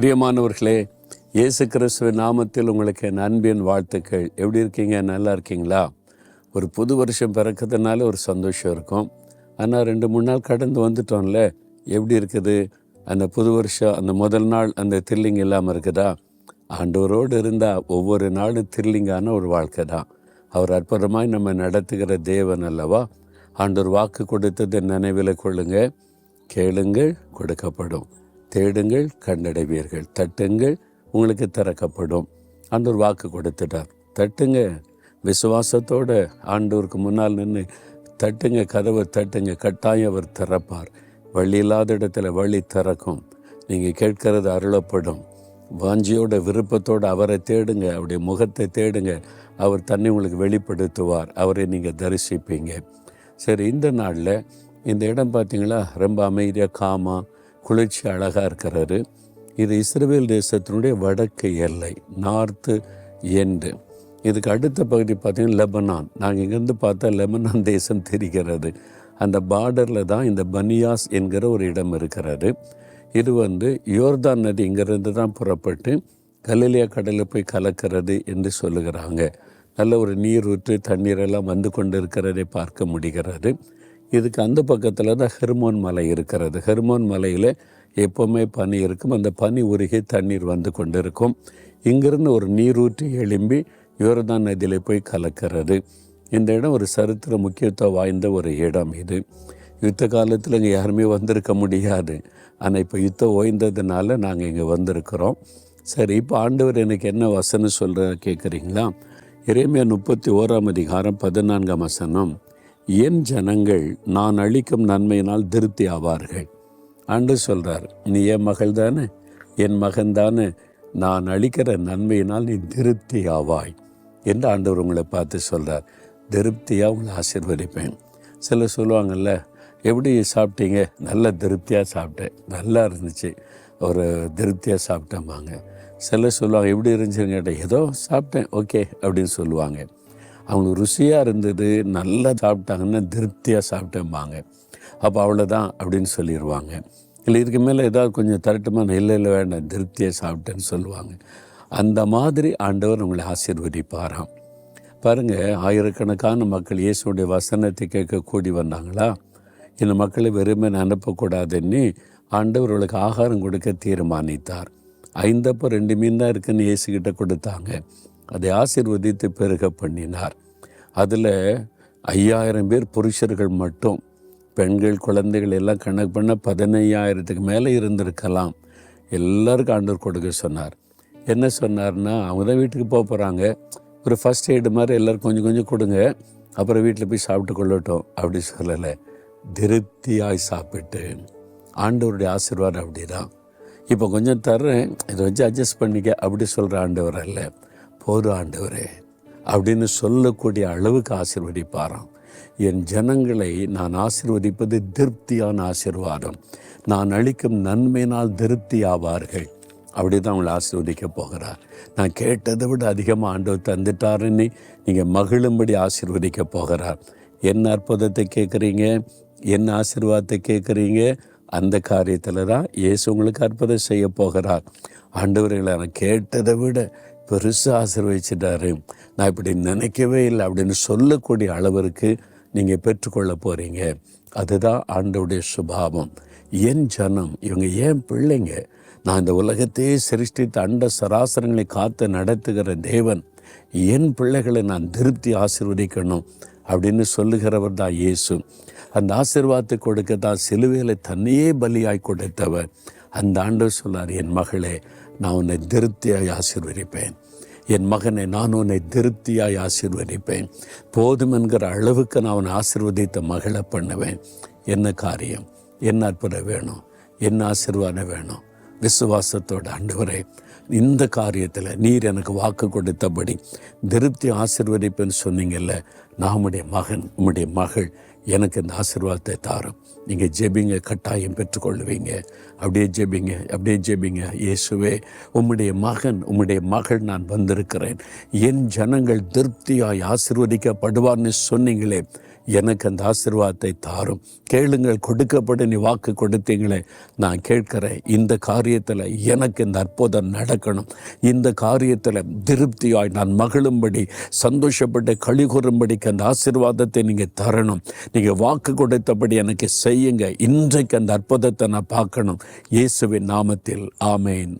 பிரியமானவர்களே இயேசு கிறிஸ்துவின் நாமத்தில் உங்களுக்கு என் அன்பின் வாழ்த்துக்கள். எப்படி இருக்கீங்க? நல்லா இருக்கீங்களா? ஒரு புது வருஷம் பிறக்கிறதுனால ஒரு சந்தோஷம் இருக்கும். ஆனால் ரெண்டு மூணு நாள் கடந்து வந்துட்டோம்ல எப்படி இருக்குது? அந்த புது வருஷம் அந்த முதல் நாள் அந்த த்ரில்லிங் இல்லாமல் இருக்குதா? ஆண்டவரோடு இருந்தால் ஒவ்வொரு நாளும் த்ரில்லிங்கான ஒரு வாழ்க்கை தான். அவர் அற்புதமாய் நம்ம நடத்துகிற தேவன் அல்லவா? ஆண்டவர் வாக்கு கொடுத்தது நினைவில் கொள்ளுங்க. கேளுங்கள் கொடுக்கப்படும். தேடுங்கள் கண்டடைவீர்கள். தட்டுங்கள் உங்களுக்கு திறக்கப்படும். ஆண்டவர் வாக்கு கொடுத்துட்டார். தட்டுங்க. விசுவாசத்தோட ஆண்டவருக்கு முன்னால் நின்று தட்டுங்க கதவை தட்டுங்க கட்டாயம் அவர் திறப்பார். வழி இல்லாத இடத்துல வழி திறக்கும். நீங்கள் கேட்கறது அருளப்படும். வாஞ்சியோட விருப்பத்தோடு அவரை தேடுங்க அவருடைய முகத்தை தேடுங்க. அவர் தன்னை உங்களுக்கு வெளிப்படுத்துவார். அவரை நீங்கள் தரிசிப்பீங்க. சரி இந்த நாளில் இந்த இடம் பார்த்தீங்களா ரொம்ப அமைதியாக காமா குளிர்ச்சி அழகாக இருக்கிறாரு. இது இஸ்ரேல் தேசத்தினுடைய வடக்கு எல்லை நார்த்து எண்டு. இதுக்கு அடுத்த பகுதி பார்த்தீங்கன்னா லெபனான். நாங்கள் இங்கேருந்து பார்த்தா லெபனான் தேசம் தெரிகிறது. அந்த பார்டரில் தான் இந்த பனியாஸ் என்கிற ஒரு இடம் இருக்கிறது. இது வந்து யோர்தான் நதி இங்கேருந்து தான் புறப்பட்டு கலிலியா கடலில் போய் கலக்கிறது என்று சொல்லுகிறாங்க. நல்ல ஒரு நீர் ஊற்று தண்ணீரெல்லாம் வந்து கொண்டு இருக்கிறதை பார்க்க முடிகிறது. இதுக்கு அந்த பக்கத்தில் தான் ஹெர்மோன் மலை இருக்கிறது. ஹெர்மோன் மலையில் எப்போவுமே பனி இருக்கும். அந்த பனி உருகி தண்ணீர் வந்து கொண்டு இருக்கும் இங்கிருந்து ஒரு நீரூற்று எழும்பி யோர்தான் நதியில் போய் கலக்கிறது. இந்த இடம் ஒரு சரித்திர முக்கியத்துவம் வாய்ந்த ஒரு இடம் இது. யுத்த காலத்தில் இங்கே யாருமே வந்திருக்க முடியாது. ஆனால் இப்போ யுத்தம் ஓய்ந்ததுனால நாங்கள் இங்கே வந்திருக்கிறோம். சரி இப்போ ஆண்டவர் எனக்கு என்ன வசனம் சொல்கிற கேட்குறீங்களா இறைமையா முப்பத்தி ஓராம் அதிகாரம் பதினான்காம் வசனம். என் ஜனங்கள் நான் அளிக்கும் நன்மையினால் திருப்தி ஆவார்கள். அன்று சொல்கிறார் நீ என் மகள் தானே? என் மகன் தானே? நான் அளிக்கிற நன்மையினால் நீ திருப்தி ஆவாய். என்று ஆண்டவர் உங்களை பார்த்து சொல்கிறார் திருப்தியாக உங்களை ஆசீர்வதிப்பேன். சிலர் சொல்லுவாங்கல்ல எப்படி சாப்பிட்டீங்க? நல்ல திருப்தியாக சாப்பிட்டேன். நல்லா இருந்துச்சு. ஒரு திருப்தியாக சாப்பிட்டேம்பாங்க சிலர் சொல்லுவாங்க எப்படி இருந்துச்சுன்னு கேட்டேன். ஏதோ சாப்பிட்டேன். ஓகே. அப்படின்னு சொல்லுவாங்க. அவங்களுக்கு ருசியாக இருந்தது நல்லா சாப்பிட்டாங்கன்னா திருப்தியாக சாப்பிட்டேம்பாங்க. அப்போ அவ்வளோதான் அப்படின்னு சொல்லிடுவாங்க இல்லை இதுக்கு மேலே ஏதாவது கொஞ்சம் தரட்டுமான இல்லை இல்லை வேண்டாம் திருப்தியாக சாப்பிட்டேன்னு சொல்லுவாங்க. அந்த மாதிரி ஆண்டவர் உங்களை ஆசீர்வதிப்பாராம். பாருங்கள் ஆயிரக்கணக்கான மக்கள் இயேசுடைய வசனத்தை கேட்க கூடி வந்தாங்களா? இந்த மக்களை வெறுமை அனுப்பக்கூடாதுன்னு ஆண்டவர்களுக்கு ஆகாரம் கொடுக்க தீர்மானித்தார். ஐந்தப்போ ரெண்டு மீன் தான் இருக்குன்னு இயேசுக்கிட்ட கொடுத்தாங்க. அதை ஆசிர்வதித்து பெருக பண்ணினார். அதில் ஐயாயிரம் பேர் புருஷர்கள் மட்டும் பெண்கள் குழந்தைகள் எல்லாம் கணக்கு பண்ண பதினையாயிரத்துக்கு மேலே இருந்திருக்கலாம். எல்லாருக்கும் ஆண்டவர் கொடுக்க சொன்னார். என்ன சொன்னார்னா அவங்க தான் வீட்டுக்கு போக போகிறாங்க ஒரு ஃபஸ்ட் எய்டு மாதிரி எல்லோரும் கொஞ்சம் கொஞ்சம் கொடுங்க. அப்புறம் வீட்டில் போய் சாப்பிட்டு கொள்ளட்டும். அப்படி சொல்லலை. திருப்தியாய் சாப்பிட்டு. ஆண்டவருடைய ஆசீர்வாதம் அப்படி தான் இப்போ கொஞ்சம் தர்றேன். இதை வச்சு அட்ஜஸ்ட் பண்ணிக்க. அப்படி சொல்கிற ஆண்டவர் அல்ல. போதும் ஆண்டவரே அப்படின்னு சொல்லக்கூடிய அளவுக்கு ஆசிர்வதிப்பாராம். என் ஜனங்களை நான் ஆசிர்வதிப்பது திருப்தியான ஆசிர்வாதம். நான் அளிக்கும் நன்மையினால் திருப்தி ஆவார்கள் அப்படி தான் அவங்களை ஆசீர்வதிக்க போகிறார். நான் கேட்டதை விட அதிகமாக ஆண்டவர் தந்துட்டாருன்னு நீங்கள் மகிழும்படி ஆசிர்வதிக்க போகிறார். என்ன அற்புதத்தை கேட்குறீங்க? என்ன ஆசீர்வாதத்தை கேட்குறீங்க? அந்த காரியத்தில் தான் இயேசு உங்களுக்கு அற்புதம் செய்ய போகிறார். ஆண்டவர்களை நான் கேட்டதை விட பெருசாக ஆசீர்வதிச்சிட்டாரு. நான் இப்படி நினைக்கவே இல்லை அப்படின்னு சொல்லக்கூடிய அளவிற்கு நீங்கள் பெற்றுக்கொள்ள போகிறீங்க அதுதான் ஆண்டவுடைய சுபாவம். என் ஜனம் இவங்க ஏன் பிள்ளைங்க? நான் இந்த உலகத்தையே சிருஷ்டித்து அண்ட சராசரங்களை காத்து நடத்துகிற தேவன். என் பிள்ளைகளை நான் திருப்தி ஆசீர்வதிக்கணும் அப்படின்னு சொல்லுகிறவர் தான் இயேசு. அந்த ஆசீர்வாதத்தை கொடுக்க தான் சிலுவையில் தன்னையே பலியாய் கொடுத்தவர். அந்த ஆண்டவர் சொன்னார் என் மகளே நான் உன்னை திருப்தியாய் ஆசீர்வதிப்பேன். என் மகனை நான் உன்னை திருப்தியாய் ஆசீர்வதிப்பேன். போதும் என்கிற அளவுக்கு நான் உன்னை ஆசிர்வதித்த மகளை பண்ணுவேன். என்ன காரியம்? என்ன அற்புதம் வேணும்? என்ன ஆசீர்வாதம் வேணும்? விசுவாசத்தோட ஆண்டவரே இந்த காரியத்தில் நீர் எனக்கு வாக்கு கொடுத்தபடி திருப்தி ஆசிர்வதிப்பேன்னு சொன்னீங்கல்ல நான் உடைய மகன் உம்முடைய மகள் எனக்கு இந்த ஆசீர்வாதத்தை தாரும். நீங்கள் ஜெபிங்க கட்டாயம் பெற்றுக்கொள்வீங்க அப்படியே ஜெபிங்க அப்படியே ஜெபிங்க. இயேசுவே உம்முடைய மகன் உம்முடைய மகள் நான் வந்திருக்கிறேன். என் ஜனங்கள் திருப்தியாய் ஆசிர்வதிக்கப்படுவார்னு சொன்னீங்களே. எனக்கு அந்த ஆசிர்வாதத்தை தாரும். கேளுங்கள் கொடுக்கப்பட நீ வாக்கு கொடுத்தீங்களே. நான் கேட்கிறேன் இந்த காரியத்தில் எனக்கு இந்த அற்புதம் நடக்கணும். இந்த காரியத்தில் திருப்தியாய் நான் மகிழும்படி சந்தோஷப்பட்டு கழிகூறும்படிக்கு அந்த ஆசிர்வாதத்தை நீங்கள் தரணும். நீங்கள் வாக்கு கொடுத்தபடி எனக்கு செய்யுங்க. இன்றைக்கு அந்த அற்புதத்தை நான் பார்க்கணும். இயேசுவின் நாமத்தில் ஆமேன்.